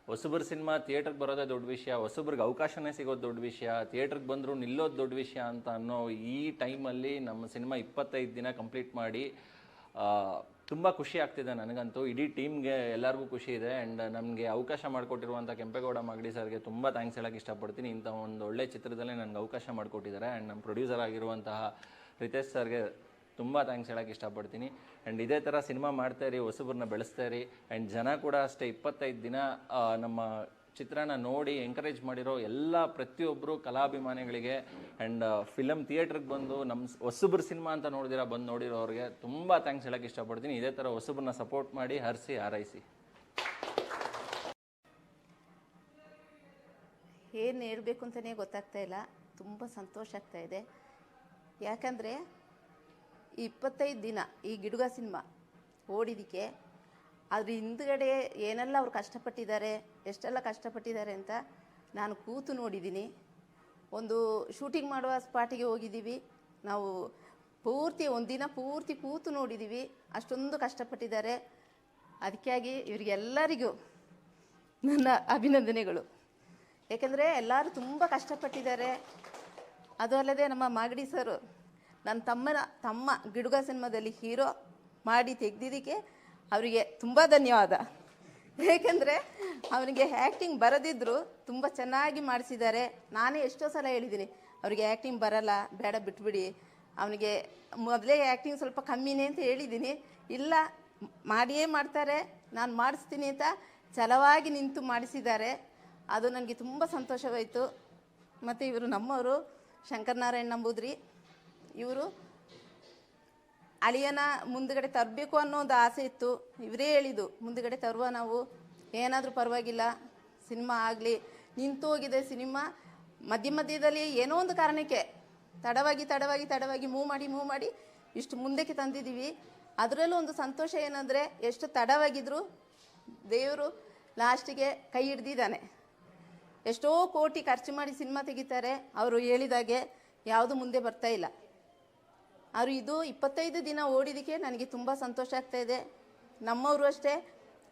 ಹೊಸಬ್ರ ಸಿನಿಮಾ ಥಿಯೇಟ್ರಿಗೆ ಬರೋದೇ ದೊಡ್ಡ ವಿಷಯ. ಹೊಸಬ್ರಿಗೆ ಅವಕಾಶನೇ ಸಿಗೋದು ದೊಡ್ಡ ವಿಷಯ. ಥಿಯೇಟ್ರಿಗೆ ಬಂದರೂ ನಿಲ್ಲೋದು ದೊಡ್ಡ ವಿಷಯ ಅಂತ ಅನ್ನೋ ಈ ಟೈಮಲ್ಲಿ ನಮ್ಮ ಸಿನಿಮಾ ಇಪ್ಪತ್ತೈದು ದಿನ ಕಂಪ್ಲೀಟ್ ಮಾಡಿ ತುಂಬ ಖುಷಿ ಆಗ್ತಿದೆ ನನಗಂತೂ. ಇಡೀ ಟೀಮ್ಗೆ ಎಲ್ಲರಿಗೂ ಖುಷಿ ಇದೆ. ಆ್ಯಂಡ್ ನಮಗೆ ಅವಕಾಶ ಮಾಡಿಕೊಟ್ಟಿರುವಂಥ ಕೆಂಪೇಗೌಡ ಮಾಗಡಿ ಸರ್ಗೆ ತುಂಬ ಥ್ಯಾಂಕ್ಸ್ ಹೇಳೋಕ್ಕೆ ಇಷ್ಟಪಡ್ತೀನಿ. ಇಂಥ ಒಂದು ಒಳ್ಳೆ ಚಿತ್ರದಲ್ಲೇ ನನಗೆ ಅವಕಾಶ ಮಾಡಿಕೊಟ್ಟಿದ್ದಾರೆ. ಆ್ಯಂಡ್ ನಮ್ಮ ಪ್ರೊಡ್ಯೂಸರ್ ಆಗಿರುವಂತಹ ರಿತೇಶ್ ಸರ್ಗೆ ತುಂಬ ಥ್ಯಾಂಕ್ಸ್ ಹೇಳೋಕ್ಕೆ ಇಷ್ಟಪಡ್ತೀನಿ. ಆ್ಯಂಡ್ ಇದೇ ಥರ ಸಿನಿಮಾ ಮಾಡ್ತಾ ಇರಿ ಹೊಸಬ್ರನ್ನ ಬೆಳೆಸ್ತಾ ಇರಿ. ಆ್ಯಂಡ್ ಜನ ಕೂಡ ಅಷ್ಟೇ ಇಪ್ಪತ್ತೈದು ದಿನ ನಮ್ಮ ಚಿತ್ರನ ನೋಡಿ ಎಂಕರೇಜ್ ಮಾಡಿರೋ ಎಲ್ಲ ಪ್ರತಿಯೊಬ್ಬರು ಕಲಾಭಿಮಾನಿಗಳಿಗೆ ಆ್ಯಂಡ್ ಫಿಲಮ್ ಥಿಯೇಟ್ರಿಗೆ ಬಂದು ನಮ್ಮ ಹೊಸಬ್ರ ಸಿನಿಮಾ ಅಂತ ನೋಡಿದಿರ ಬಂದು ನೋಡಿರೋರಿಗೆ ತುಂಬ ಥ್ಯಾಂಕ್ಸ್ ಹೇಳೋಕ್ಕೆ ಇಷ್ಟಪಡ್ತೀನಿ. ಇದೇ ಥರ ಹೊಸಬ್ರನ್ನ ಸಪೋರ್ಟ್ ಮಾಡಿ, ಹರಿಸಿ, ಹಾರೈಸಿ. ಏನು ಹೇಳಬೇಕು ಅಂತಲೇ ಗೊತ್ತಾಗ್ತಾ ಇಲ್ಲ. ತುಂಬ ಸಂತೋಷ ಆಗ್ತಾ ಇದೆ. ಯಾಕಂದರೆ ಇಪ್ಪತ್ತೈದು ದಿನ ಈ ಗಿಡುಗ ಸಿನಿಮಾ ಓಡಿದ್ದಕ್ಕೆ ಅದ್ರ ಹಿಂದ್ಗಡೆ ಏನೆಲ್ಲ ಅವ್ರು ಕಷ್ಟಪಟ್ಟಿದ್ದಾರೆ, ಎಷ್ಟೆಲ್ಲ ಕಷ್ಟಪಟ್ಟಿದ್ದಾರೆ ಅಂತ ನಾನು ಕೂತು ನೋಡಿದ್ದೀನಿ. ಒಂದು ಶೂಟಿಂಗ್ ಮಾಡುವ ಸ್ಪಾಟಿಗೆ ಹೋಗಿದ್ದೀವಿ. ನಾವು ಪೂರ್ತಿ ಒಂದಿನ ಪೂರ್ತಿ ಕೂತು ನೋಡಿದ್ದೀವಿ ಅಷ್ಟೊಂದು ಕಷ್ಟಪಟ್ಟಿದ್ದಾರೆ. ಅದಕ್ಕಾಗಿ ಇವರಿಗೆಲ್ಲರಿಗೂ ನನ್ನ ಅಭಿನಂದನೆಗಳು. ಏಕೆಂದರೆ ಎಲ್ಲರೂ ತುಂಬ ಕಷ್ಟಪಟ್ಟಿದ್ದಾರೆ. ಅದು ಅಲ್ಲದೆ ನಮ್ಮ ಮಾಗಡಿ ಸರು ನನ್ನ ತಮ್ಮನ, ತಮ್ಮ ಗಿಡುಗ ಸಿನಿಮಾದಲ್ಲಿ ಹೀರೋ ಮಾಡಿ ತೆಗೆದಿದ್ದಕ್ಕೆ ಅವರಿಗೆ ತುಂಬ ಧನ್ಯವಾದ. ಏಕೆಂದರೆ ಅವನಿಗೆ ಆ್ಯಕ್ಟಿಂಗ್ ಬರದಿದ್ದರೂ ತುಂಬ ಚೆನ್ನಾಗಿ ಮಾಡಿಸಿದ್ದಾರೆ. ನಾನೇ ಎಷ್ಟೋ ಸಲ ಹೇಳಿದ್ದೀನಿ, ಅವರಿಗೆ ಆ್ಯಕ್ಟಿಂಗ್ ಬರಲ್ಲ, ಬೇಡ, ಬಿಟ್ಬಿಡಿ. ಅವನಿಗೆ ಮೊದಲೇ ಆ್ಯಕ್ಟಿಂಗ್ ಸ್ವಲ್ಪ ಕಮ್ಮಿನೇ ಅಂತ ಹೇಳಿದ್ದೀನಿ. ಇಲ್ಲ, ಮಾಡಿಯೇ ಮಾಡ್ತಾರೆ, ನಾನು ಮಾಡಿಸ್ತೀನಿ ಅಂತ ಛಲವಾಗಿ ನಿಂತು ಮಾಡಿಸಿದ್ದಾರೆ. ಅದು ನನಗೆ ತುಂಬ ಸಂತೋಷವಾಯಿತು. ಮತ್ತು ಇವರು ನಮ್ಮವರು, ಶಂಕರನಾರಾಯಣ ನಂಬೂದ್ರಿ. ಇವರು ಅಳಿಯನ ಮುಂದುಗಡೆ ತರಬೇಕು ಅನ್ನೋ ಒಂದು ಆಸೆ ಇತ್ತು. ಇವರೇ ಹೇಳಿದ್ದು, ಮುಂದುಗಡೆ ತರುವ ನಾವು, ಏನಾದರೂ ಪರವಾಗಿಲ್ಲ, ಸಿನಿಮಾ ಆಗಲಿ ನಿಂತೋಗಿದೆ ಸಿನಿಮಾ, ಮಧ್ಯ ಮಧ್ಯದಲ್ಲಿ ಏನೋ ಒಂದು ಕಾರಣಕ್ಕೆ, ತಡವಾಗಿ ತಡವಾಗಿ ತಡವಾಗಿ ಮೂವ್ ಮಾಡಿ ಮೂವ್ ಮಾಡಿ ಇಷ್ಟು ಮುಂದಕ್ಕೆ ತಂದಿದ್ದೀವಿ. ಅದರಲ್ಲೂ ಒಂದು ಸಂತೋಷ ಏನಂದರೆ, ಎಷ್ಟು ತಡವಾಗಿದ್ರು ದೇವರು ಲಾಸ್ಟಿಗೆ ಕೈ ಹಿಡ್ದಿದ್ದಾನೆ. ಎಷ್ಟೋ ಕೋಟಿ ಖರ್ಚು ಮಾಡಿ ಸಿನಿಮಾ ತೆಗಿತಾರೆ, ಅವರು ಹೇಳಿದಾಗೆ ಯಾವುದು ಮುಂದೆ ಬರ್ತಾ ಇಲ್ಲ. ಅವರು ಇದು ಇಪ್ಪತ್ತೈದು ದಿನ ಓಡಿದಕ್ಕೆ ನನಗೆ ತುಂಬ ಸಂತೋಷ ಆಗ್ತಾ ಇದೆ. ನಮ್ಮವರು ಅಷ್ಟೇ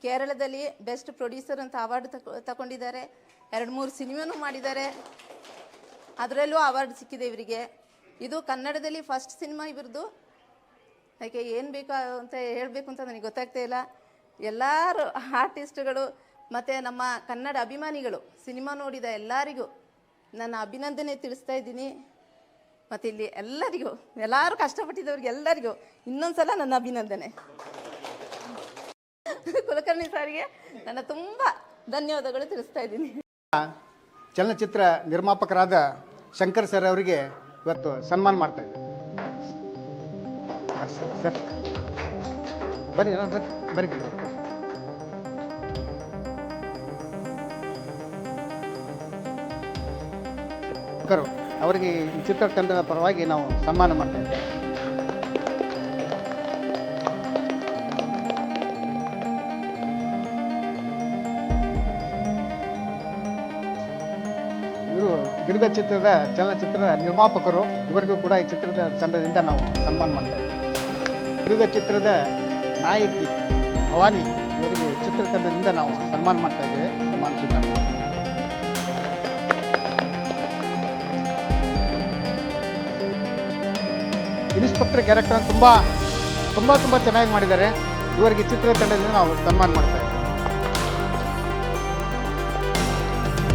ಕೇರಳದಲ್ಲಿ ಬೆಸ್ಟ್ ಪ್ರೊಡ್ಯೂಸರ್ ಅಂತ ಅವಾರ್ಡ್ ತಕೊ ತಗೊಂಡಿದ್ದಾರೆ ಎರಡು ಮೂರು ಸಿನಿಮಾನೂ ಮಾಡಿದ್ದಾರೆ. ಅದರಲ್ಲೂ ಅವಾರ್ಡ್ ಸಿಕ್ಕಿದೆ ಇವರಿಗೆ. ಇದು ಕನ್ನಡದಲ್ಲಿ ಫಸ್ಟ್ ಸಿನಿಮಾ ಇವ್ರದ್ದು. ಅದಕ್ಕೆ ಏನು ಬೇಕು ಅಂತ ಹೇಳಬೇಕು ಅಂತ ನನಗೆ ಗೊತ್ತಾಗ್ತಾ ಇಲ್ಲ. ಎಲ್ಲರೂ ಆರ್ಟಿಸ್ಟ್ಗಳು ಮತ್ತು ನಮ್ಮ ಕನ್ನಡ ಅಭಿಮಾನಿಗಳು ಸಿನಿಮಾ ನೋಡಿದ ಎಲ್ಲರಿಗೂ ನನ್ನ ಅಭಿನಂದನೆ ತಿಳಿಸ್ತಾ ಇದ್ದೀನಿ. ಮತ್ತು ಇಲ್ಲಿ ಎಲ್ಲರಿಗೂ ಎಲ್ಲರೂ ಕಷ್ಟಪಟ್ಟಿದ್ದವ್ರಿಗೆ ಎಲ್ಲರಿಗೂ ಇನ್ನೊಂದು ಸಲ ನನ್ನ ಅಭಿನಂದನೆ. ಕುಲಕರ್ಣಿ ಸಾರಿಗೆ ನನ್ನ ತುಂಬ ಧನ್ಯವಾದಗಳು ತಿಳಿಸ್ತಾ ಇದ್ದೀನಿ. ಚಲನಚಿತ್ರ ನಿರ್ಮಾಪಕರಾದ ಶಂಕರ್ ಸರ್ ಅವರಿಗೆ ಇವತ್ತು ಸನ್ಮಾನ ಮಾಡ್ತಾ ಇದ್ದಾರೆ ಸರ್, ಕರು ಅವರಿಗೆ ಈ ಚಿತ್ರತಂಡದ ಪರವಾಗಿ ನಾವು ಸನ್ಮಾನ ಮಾಡ್ತಾ ಇದ್ದೇವೆ ಇವರು ಗಿಡದ ಚಿತ್ರದ ಚಲನಚಿತ್ರದ ನಿರ್ಮಾಪಕರು. ಇವರಿಗೂ ಕೂಡ ಈ ಚಿತ್ರದ ತಂಡದಿಂದ ನಾವು ಸನ್ಮಾನ ಮಾಡ್ತಾ ಇದ್ದೇವೆ ಗಿಡದ ಚಿತ್ರದ ನಾಯಕಿ ಭವಾನಿ, ಇವರಿಗೆ ಚಿತ್ರತಂಡದಿಂದ ನಾವು ಸನ್ಮಾನ ಮಾಡ್ತಾ ಇದ್ದೇವೆ. ಸನ್ಮಾನ ಇನ್ಸ್ಪೆಕ್ಟರ್ ಕ್ಯಾರೆಕ್ಟರ್ ತುಂಬ ತುಂಬ ತುಂಬ ಚೆನ್ನಾಗಿ ಮಾಡಿದ್ದಾರೆ. ಇವರಿಗೆ ಚಿತ್ರತಂಡದಿಂದ ನಾವು ಸನ್ಮಾನ ಮಾಡ್ತಾ ಇದ್ದೀವಿ.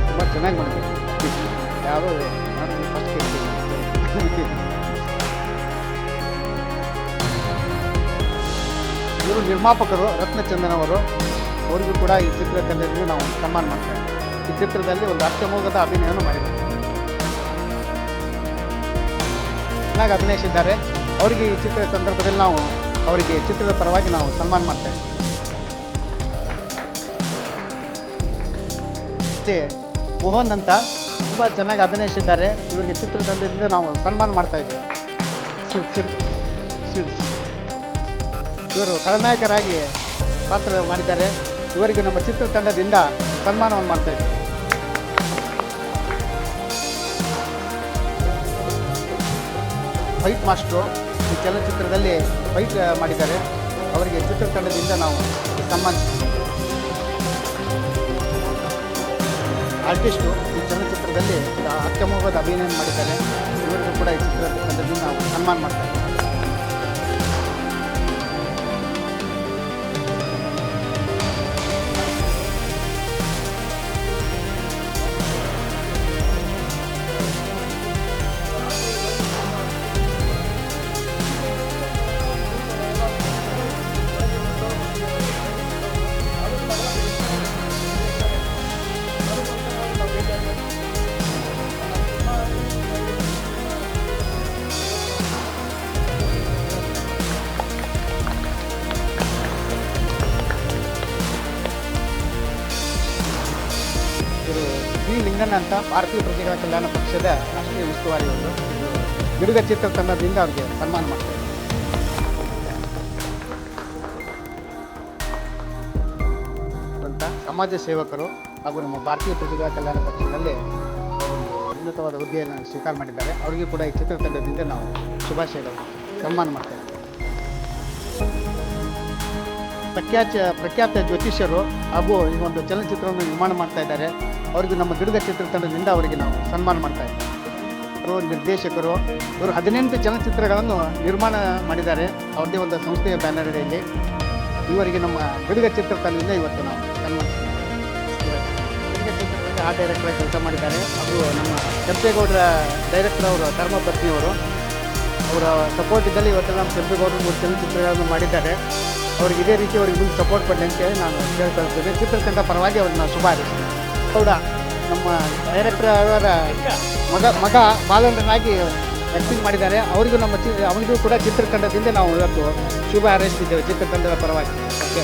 ತುಂಬ ಚೆನ್ನಾಗಿ ಮಾಡಿದ್ದಾರೆ. ಇವರು ನಿರ್ಮಾಪಕರು ರತ್ನಚಂದನ್ ಅವರು. ಅವರಿಗೂ ಕೂಡ ಈ ಚಿತ್ರ ತಂಡದಿಂದ ನಾವು ಸನ್ಮಾನ ಮಾಡ್ತಾ ಈ ಚಿತ್ರದಲ್ಲಿ ಒಂದು ಅತ್ಯಮೋಗದ ಅಭಿನಯವನ್ನು ಮಾಡಿದ್ದಾರೆ. ಚೆನ್ನಾಗಿ ಅಭಿನಯಿಸಿದ್ದಾರೆ. ಅವರಿಗೆ ಈ ಚಿತ್ರದ ಸಂದರ್ಭದಲ್ಲಿ ನಾವು ಅವರಿಗೆ ಚಿತ್ರದ ಪರವಾಗಿ ನಾವು ಸನ್ಮಾನ ಮಾಡ್ತೇವೆ. ಮೋಹನ್ ಅಂತ ತುಂಬ ಚೆನ್ನಾಗಿ ಅಭಿನಯಿಸಿದ್ದಾರೆ. ಇವರಿಗೆ ಚಿತ್ರತಂಡದಿಂದ ನಾವು ಸನ್ಮಾನ ಮಾಡ್ತಾ ಇದ್ದೇವೆ. ಇವರು ಖಳನಾಯಕರಾಗಿ ಪಾತ್ರ ಮಾಡಿದ್ದಾರೆ. ಇವರಿಗೆ ನಮ್ಮ ಚಿತ್ರತಂಡದಿಂದ ಸನ್ಮಾನವನ್ನು ಮಾಡ್ತಾ ಇದ್ದೀವಿ. Fight master. ಈ ಚಲನಚಿತ್ರದಲ್ಲಿ ಫೈಟ್ ಮಾಡಿದ್ದಾರೆ. ಅವರಿಗೆ ಚಿತ್ರತಂಡದಿಂದ ನಾವು ಸನ್ಮಾನಿಸ್ತೀವಿ. ಆರ್ಟಿಸ್ಟು ಈ ಚಲನಚಿತ್ರದಲ್ಲಿ ಅತ್ಯಮೋಘದ ಅಭಿನಯ ಮಾಡಿದ್ದಾರೆ. ಇವರಿಗೂ ಕೂಡ ಈ ಚಿತ್ರತಂಡದಿಂದ ನಾವು ಸನ್ಮಾನ ಮಾಡ್ತಾ ಅಂತ ಭಾರತೀಯ ಪ್ರಜೆಗಳ ಕಲ್ಯಾಣ ಪಕ್ಷದ ರಾಷ್ಟ್ರೀಯ ಉಸ್ತುವಾರಿ ಅವರು ಚಿತ್ರ ಚಿತ್ರತಂಡದಿಂದ ಅವ್ರಿಗೆ ಸನ್ಮಾನ ಮಾಡ್ತಾರೆ. ಸಮಾಜ ಸೇವಕರು ಹಾಗೂ ನಮ್ಮ ಭಾರತೀಯ ಪ್ರಜೆಗಳ ಕಲ್ಯಾಣ ಪಕ್ಷದಲ್ಲಿ ಉನ್ನತವಾದ ಹುದ್ದೆಯನ್ನು ಸ್ವೀಕಾರ ಮಾಡಿದ್ದಾರೆ. ಅವರಿಗೆ ಕೂಡ ಈ ಚಿತ್ರತಂಡದಿಂದ ನಾವು ಶುಭಾಶಯಗಳು ಸನ್ಮಾನ ಮಾಡ್ತೇವೆ. ಪ್ರಖ್ಯಾತ ಪ್ರಖ್ಯಾತ ಜ್ಯೋತಿಷ್ಯರು ಹಾಗೂ ಈ ಒಂದು ಚಲನಚಿತ್ರವನ್ನು ನಿರ್ಮಾಣ ಮಾಡ್ತಾ ಇದ್ದಾರೆ. ಅವರಿಗೆ ನಮ್ಮ ಗಿಡಗ ಚಿತ್ರತಂಡದಿಂದ ಅವರಿಗೆ ನಾವು ಸನ್ಮಾನ ಮಾಡ್ತಾ ಇದ್ದೀವಿ. ಅವರು ನಿರ್ದೇಶಕರು. ಇವರು ಹದಿನೆಂಟು ಚಲನಚಿತ್ರಗಳನ್ನು ನಿರ್ಮಾಣ ಮಾಡಿದ್ದಾರೆ. ಅವ್ರದ್ದೇ ಒಂದು ಸಂಸ್ಥೆಯ ಬ್ಯಾನರ್ ಇಲ್ಲಿ. ಇವರಿಗೆ ನಮ್ಮ ಗಿಡಗ ಚಿತ್ರತಂಡದಿಂದ ಇವತ್ತು ನಾವು ಸನ್ಮಾನಿಸ್ತೀವಿ ಆ ಡೈರೆಕ್ಟರ್ ಕೆಲಸ ಮಾಡಿದ್ದಾರೆ. ಅದು ನಮ್ಮ ಕೆಂಪೇಗೌಡರ ಡೈರೆಕ್ಟರ್ ಅವರು ಧರ್ಮಪತ್ನಿಯವರು. ಅವರ ಸಪೋರ್ಟ್ ಇದ್ದಲ್ಲಿ ಇವತ್ತು ನಮ್ಮ ಕೆಂಪೇಗೌಡರು ಮೂರು ಚಲನಚಿತ್ರಗಳನ್ನು ಮಾಡಿದ್ದಾರೆ. ಅವ್ರಿಗೆ ಇದೇ ರೀತಿ ಅವ್ರಿಗೆ ಮುಂದೆ ಸಪೋರ್ಟ್ ಕೊಡಲಿ ಅಂತೇಳಿ ನಾನು ಕೇಳ್ಕೊಳ್ತೇನೆ ಚಿತ್ರತಂಡ ಪರವಾಗಿ ಅವ್ರನ್ನ ಶುಭ ಹೌದಾ? ಹೌದ ನಮ್ಮ ಡೈರೆಕ್ಟರ್ ಅವರ ಮಗ ಮಗ ಬಾಲಂದ್ರನಾಗಿ ಆ್ಯಕ್ಟಿಂಗ್ ಮಾಡಿದ್ದಾರೆ. ಅವರಿಗೂ ನಮ್ಮ ಚಿ, ಅವನಿಗೂ ಕೂಡ ಚಿತ್ರತಂಡದಿಂದ ನಾವು ಇವತ್ತು ಶುಭ ಹಾರೈಸ್ತಿದ್ದೇವೆ ಚಿತ್ರತಂಡದ ಪರವಾಗಿ. ಓಕೆ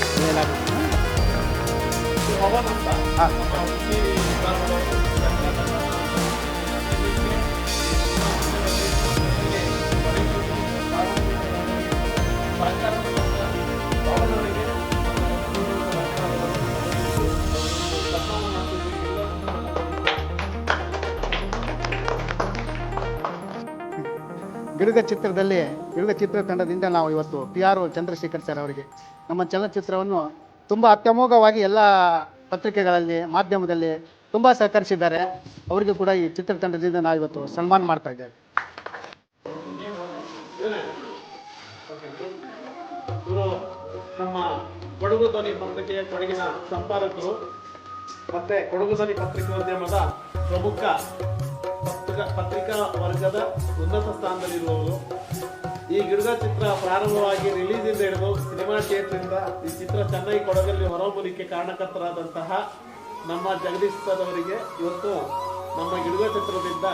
ಹಾಂ. ಗಿಡುಗ ಚಿತ್ರದಲ್ಲಿ ಗಿಡುಗ ಚಿತ್ರತಂಡದಿಂದ ನಾವು ಇವತ್ತು ಪಿ ಆರ್ ಚಂದ್ರಶೇಖರ್ ಸರ್ ಅವರಿಗೆ ನಮ್ಮ ಚಲನಚಿತ್ರವನ್ನು ತುಂಬ ಅತ್ಯಮೋಘವಾಗಿ ಎಲ್ಲ ಪತ್ರಿಕೆಗಳಲ್ಲಿ, ಮಾಧ್ಯಮದಲ್ಲಿ ತುಂಬ ಸಹಕರಿಸಿದ್ದಾರೆ. ಅವರಿಗೆ ಕೂಡ ಈ ಚಿತ್ರತಂಡದಿಂದ ನಾವು ಇವತ್ತು ಸನ್ಮಾನ ಮಾಡ್ತಾ ಇದ್ದೇವೆ. ನಮ್ಮ ಸಂಪಾದಕರು, ಮತ್ತೆ ಕೊಡಗು ಧ್ವನಿ ಪತ್ರಿಕೋದ್ಯಮದ ಪ್ರಮುಖ ಪತ್ರಿಕಾ ಪತ್ರಿಕಾ ವರ್ಗದ ಉನ್ನತ ಸ್ಥಾನದಲ್ಲಿರುವವರು. ಈ ಗಿಡದ ಚಿತ್ರ ಪ್ರಾರಂಭವಾಗಿ ರಿಲೀಸಿಂದ ಹಿಡಿದು ಸಿನಿಮಾ ಥಿಯೇಟ್ರಿಂದ ಈ ಚಿತ್ರ ಚೆನ್ನೈ ಕೊಡಗಲ್ಲಿ ಹೊರಮೂಲಿಕೆ ಕಾರಣಕರ್ತರಾದಂತಹ ನಮ್ಮ ಜಗದೀಶ್ ಇವತ್ತು ನಮ್ಮ ಗಿಡಗ ಚಿತ್ರದಿಂದ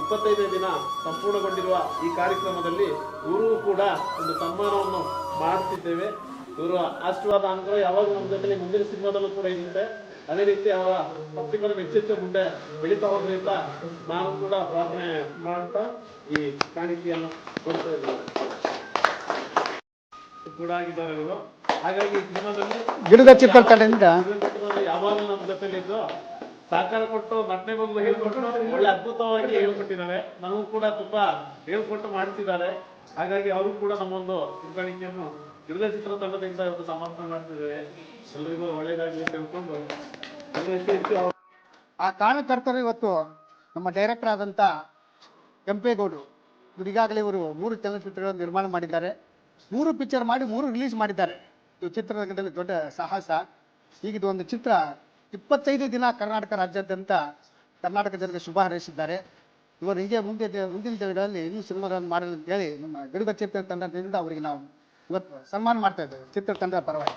ಇಪ್ಪತ್ತೈದನೇ ದಿನ ಸಂಪೂರ್ಣಗೊಂಡಿರುವ ಈ ಕಾರ್ಯಕ್ರಮದಲ್ಲಿ ಇವರು ಕೂಡ ಒಂದು ಸನ್ಮಾನವನ್ನು ಮಾಡುತ್ತಿದ್ದೇವೆ ಇವರ ಆಶೀರ್ವಾದ ಅಂಕರು ಯಾವಾಗ ನಮ್ಮ ಜೊತೆಲಿ ಮುಂದಿನ ಸಿನಿಮಾದಲ್ಲೂ ಕೂಡ ಇರುತ್ತೆ. ಅದೇ ರೀತಿ ಅವರ ಭಕ್ತಿಗಳು ಹೆಚ್ಚೆಚ್ಚು ಮುಂದೆ ಬೆಳೀತಾ ಹೋಗ್ಲಿ ಅಂತ ನಾನು ಕೂಡ ಪ್ರಾರ್ಥನೆ ಮಾಡ್ತಾ ಈ ಕಾಣಿಕೆಯನ್ನು ಕೊಡ್ತಾ ಇದ್ದೇನೆ. ಕೂಡ ಆಗಿದ್ದಾರೆ ಇವರು. ಹಾಗಾಗಿ ಸಿನಿಮಾದಲ್ಲಿ ಗಿಡದ ಚಿತ್ರಕಲೆಯಿಂದ ಯಾವಾಗಲೂ ನಮ್ಮ ಜೊತೆಲಿದ್ದು ಸಹಕಾರ ಕೊಟ್ಟು ನಟನೆ ಬಂದು ಹೇಳ್ಕೊಟ್ಟು ಒಳ್ಳೆ ಅದ್ಭುತವಾಗಿ ಹೇಳ್ಕೊಟ್ಟಿದ್ದಾರೆ. ನಮಗೂ ಕೂಡ ತುಂಬಾ ಹೇಳ್ಕೊಟ್ಟು ಮಾಡ್ತಿದ್ದಾರೆ. ಹಾಗಾಗಿ ಅವರು ಕೂಡ ನಮ್ಮೊಂದು ತಿಳುವಳಿಕೆಯನ್ನು ಗಿಡುಗ ಚಿತ್ರತಂಡದಿಂದ ಇವತ್ತು ಸಮರ್ಪಣೆ ಮಾಡ್ತಿದ್ದೇವೆ ಎಲ್ರಿಗೂ ಒಳ್ಳೇದಾಗಲಿ ಅಂತ ಆ ಕಾರಣಕರ್ತರು ಇವತ್ತು ನಮ್ಮ ಡೈರೆಕ್ಟರ್ ಆದಂತ ಕೆಂಪೇಗೌಡರು ಈಗಾಗಲೇ ಇವರು ಮೂರು ಚಲನಚಿತ್ರಗಳನ್ನು ನಿರ್ಮಾಣ ಮಾಡಿದ್ದಾರೆ. ಮೂರು ಪಿಕ್ಚರ್ ಮಾಡಿ, ಮೂರು ರಿಲೀಸ್ ಮಾಡಿದ್ದಾರೆ. ಇದು ಚಿತ್ರರಂಗದಲ್ಲಿ ದೊಡ್ಡ ಸಾಹಸ. ಈಗ ಇದು ಒಂದು ಚಿತ್ರ ಇಪ್ಪತ್ತೈದು ದಿನ ಕರ್ನಾಟಕ ರಾಜ್ಯಾದ್ಯಂತ ಕರ್ನಾಟಕ ಜನರಿಗೆ ಶುಭ ಹಾರೈಸಿದ್ದಾರೆ. ಇವರು ಹೀಗೆ ಮುಂದೆ ಮುಂದಿನ ದಿನಗಳಲ್ಲಿ ಇನ್ನೂ ಸಿನಿಮಾಗಳನ್ನು ಮಾಡಲು ಅಂತೇಳಿ ನಮ್ಮ ಚಿತ್ರ ತಂಡದಿಂದ ಅವರಿಗೆ ನಾವು ಇವತ್ತು ಸನ್ಮಾನ ಮಾಡ್ತಾ ಇದ್ದೇವೆ. ಚಿತ್ರತಂಡದ ಪರವಾಗಿ.